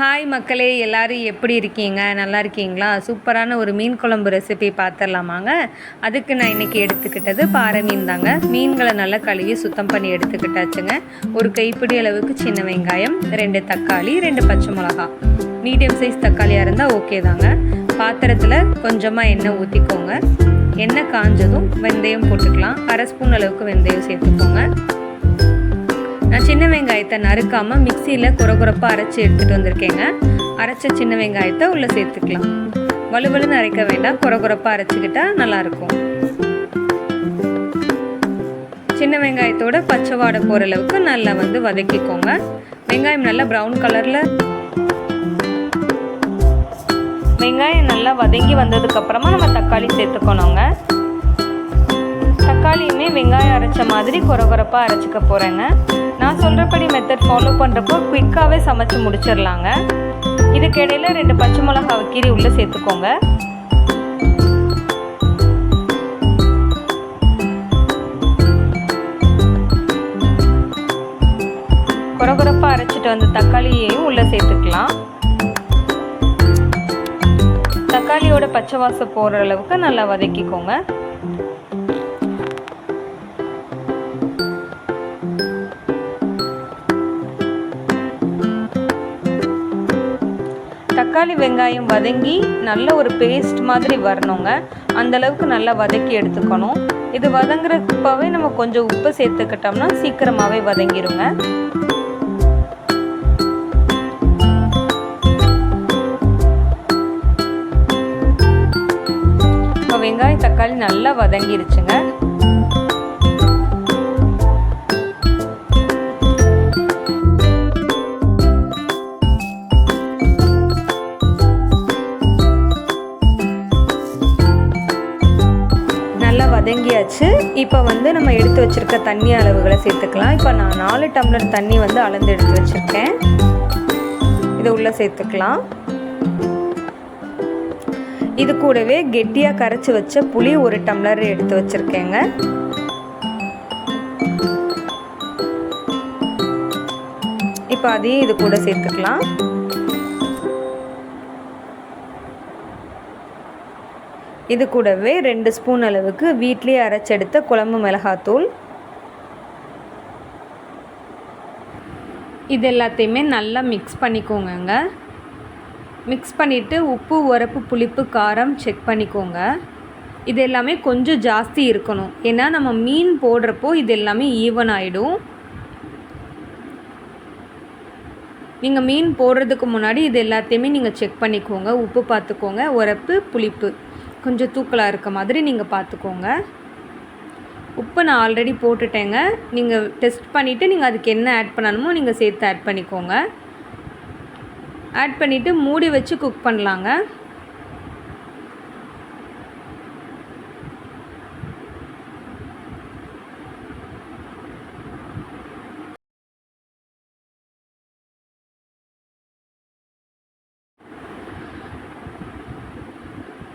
Hi மக்களே. எல்லோரும் எப்படி இருக்கீங்க? நல்லா இருக்கீங்களா? சூப்பரான ஒரு மீன் குழம்பு ரெசிபி பார்த்துடலாமாங்க அதுக்கு நான் இன்றைக்கி எடுத்துக்கிட்டது பாறை மீன் தாங்க. மீன்களை நல்லா கழுவி சுத்தம் பண்ணி எடுத்துக்கிட்டாச்சுங்க. ஒரு கைப்பிடி அளவுக்கு சின்ன வெங்காயம் ரெண்டு தக்காளி ரெண்டு பச்சை மிளகா. மீடியம் சைஸ் தக்காளியாக இருந்தால் ஓகே தாங்க. பாத்திரத்தில் கொஞ்சமாக எண்ணெய் ஊற்றிக்கோங்க எண்ணெய் காஞ்சதும் வெந்தயம் போட்டுக்கலாம். அரை ஸ்பூன் அளவுக்கு வெந்தயம் சேர்த்துக்கோங்க. நான் சின்ன வெங்காயத்தை நறுக்காமல் மிக்சியில் குறகுறப்பாக அரைச்சி எடுத்துகிட்டு வந்திருக்கேங்க. அரைச்ச சின்ன வெங்காயத்தை உள்ளே சேர்த்துக்கலாம். வலுவலுன்னு அரைக்க வேண்டாம். குறகுறப்பாக அரைச்சிக்கிட்டா நல்லாயிருக்கும். சின்ன வெங்காயத்தோட பச்சை வாடை போகிற அளவுக்கு நல்லா வந்து வதக்கிக்கோங்க. வெங்காயம் நல்லா ப்ரௌன் கலரில் வெங்காயம் நல்லா வதங்கி வந்ததுக்கப்புறமா நம்ம தக்காளி சேர்த்துக்கணுங்க. தக்காளியுமே வெங்காயம் அரைச்ச மாதிரி குறகுறப்பாக அரைச்சிக்க போகிறேங்க நான் சொல்கிறபடி மெத்தட் ஃபாலோ பண்ணுறப்போ குயிக்காகவே சமைச்சு முடிச்சிடலாங்க. இதுக்கு ரெண்டு பச்சை மிளகாவை கீரி உள்ளே சேர்த்துக்கோங்க. குறகுறப்பாக அரைச்சிட்டு வந்த தக்காளியையும் உள்ளே சேர்த்துக்கலாம். தக்காளியோட பச்சை வாசம் போகிற அளவுக்கு நல்லா வதக்கிக்கோங்க. தக்காளி வெங்காயம் வதங்கி நல்ல ஒரு பேஸ்ட் மாதிரி வரணுங்க. அந்தளவுக்கு நல்லா வதக்கி எடுத்துக்கணும். இது வதங்குறப்பவே நம்ம கொஞ்சம் உப்பு சேர்த்துக்கிட்டோம்னா சீக்கிரமாகவே வதங்கிடுங்க இப்போ வெங்காயம் தக்காளி நல்லா வதங்கிருச்சுங்க. வதங்கியாச்சு இப்போ வந்து நம்ம எடுத்து வச்சுருக்க தண்ணி அளவுகளை சேர்த்துக்கலாம். இப்போ நான் நாலு டம்ளர் தண்ணி வந்து அளந்து எடுத்து வச்சுருக்கேன். இதை உள்ளே சேர்த்துக்கலாம். இது கூடவே கெட்டியாக கரைச்சி வச்ச புளி ஒரு டம்ளர் எடுத்து வச்சுருக்கேங்க. இப்போ அதையும் இது கூட சேர்த்துக்கலாம். இது கூடவே ரெண்டு ஸ்பூன் அளவுக்கு வீட்லேயே அரைச்செடுத்த குழம்பு மிளகாத்தூள். இது எல்லாத்தையுமே நல்லா மிக்ஸ் பண்ணிக்கோங்க மிக்ஸ் பண்ணிவிட்டு உப்பு உரப்பு புளிப்பு காரம் செக் பண்ணிக்கோங்க. இது எல்லாமே கொஞ்சம் ஜாஸ்தி இருக்கணும். ஏன்னா நம்ம மீன் போடுறப்போ இது எல்லாமே ஈவன் ஆகிடும் நீங்கள் மீன் போடுறதுக்கு முன்னாடி இது எல்லாத்தையுமே நீங்கள் செக் பண்ணிக்கோங்க. உப்பு பார்த்துக்கோங்க. உரப்பு புளிப்பு. கொஞ்சம் தூக்கலாக இருக்க மாதிரி நீங்கள் பார்த்துக்கோங்க உப்பு நான் ஆல்ரெடி போட்டுட்டேங்க. நீங்கள் டெஸ்ட் பண்ணிவிட்டு நீங்கள் அதுக்கு என்ன ஆட் பண்ணணுமோ நீங்கள் சேர்த்து ஆட் பண்ணிக்கோங்க. ஆட் பண்ணிவிட்டு மூடி வச்சு குக் பண்ணலாங்க.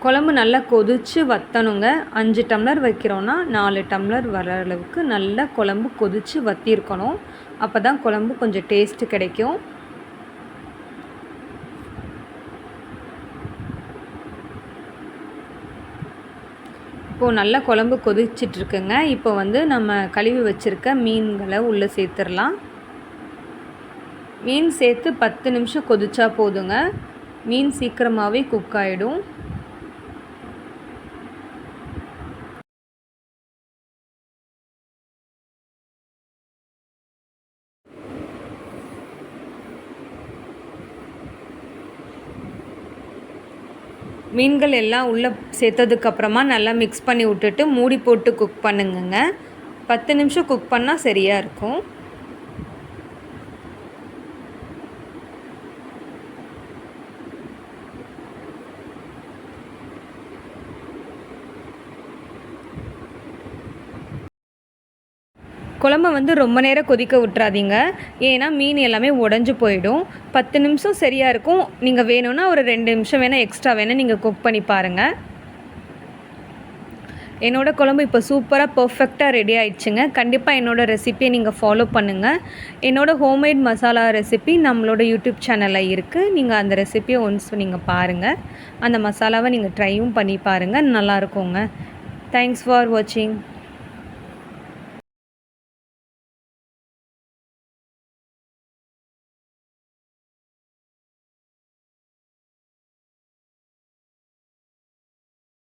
குழம்பு நல்லா கொதித்து வற்றணுங்க அஞ்சு டம்ளர் வைக்கிறோன்னா நாலு டம்ளர் வர அளவுக்கு நல்லா குழம்பு கொதித்து வற்றிருக்கணும் அப்போ தான் குழம்பு கொஞ்சம் டேஸ்ட்டு கிடைக்கும். இப்போது நல்லா குழம்பு கொதிச்சிட்ருக்குங்க. இப்போ வந்து நம்ம கழுவி வச்சுருக்க மீன்களை உள்ளே சேர்த்துடலாம். மீன் சேர்த்து பத்து நிமிஷம் கொதிச்சா போதுங்க. மீன் சீக்கிரமாகவே குக் ஆகிடும் மீன்கள் எல்லாம் உள்ளே சேர்த்ததுக்கப்புறமா நல்லா மிக்ஸ் பண்ணி விட்டுட்டு மூடி போட்டு குக் பண்ணுங்கங்க. பத்து நிமிஷம் குக் பண்ணால் சரியாக இருக்கும். குழம்ப வந்து ரொம்ப நேரம் கொதிக்க விட்றாதீங்க ஏன்னா மீன் எல்லாமே உடஞ்சி போயிடும். பத்து நிமிஷம் சரியாக இருக்கும். நீங்கள் வேணும்னா ஒரு ரெண்டு நிமிஷம் வேணால் எக்ஸ்ட்ரா வேணால் நீங்கள் குக் பண்ணி பாருங்கள் என்னோடய குழம்பு இப்போ சூப்பராக பர்ஃபெக்டாக ரெடி ஆயிடுச்சுங்க. கண்டிப்பாக என்னோடய ரெசிப்பியை நீங்கள் ஃபாலோ பண்ணுங்கள் என்னோடய ஹோம்மேட் மசாலா ரெசிபி நம்மளோட யூடியூப் சேனலில் இருக்குது நீங்கள் அந்த ரெசிப்பியை ஒன்ஸ் நீங்கள் பாருங்கள் அந்த மசாலாவை நீங்கள் ட்ரையும் பண்ணி பாருங்கள் நல்லாயிருக்குங்க தேங்க்ஸ் ஃபார் வாட்சிங்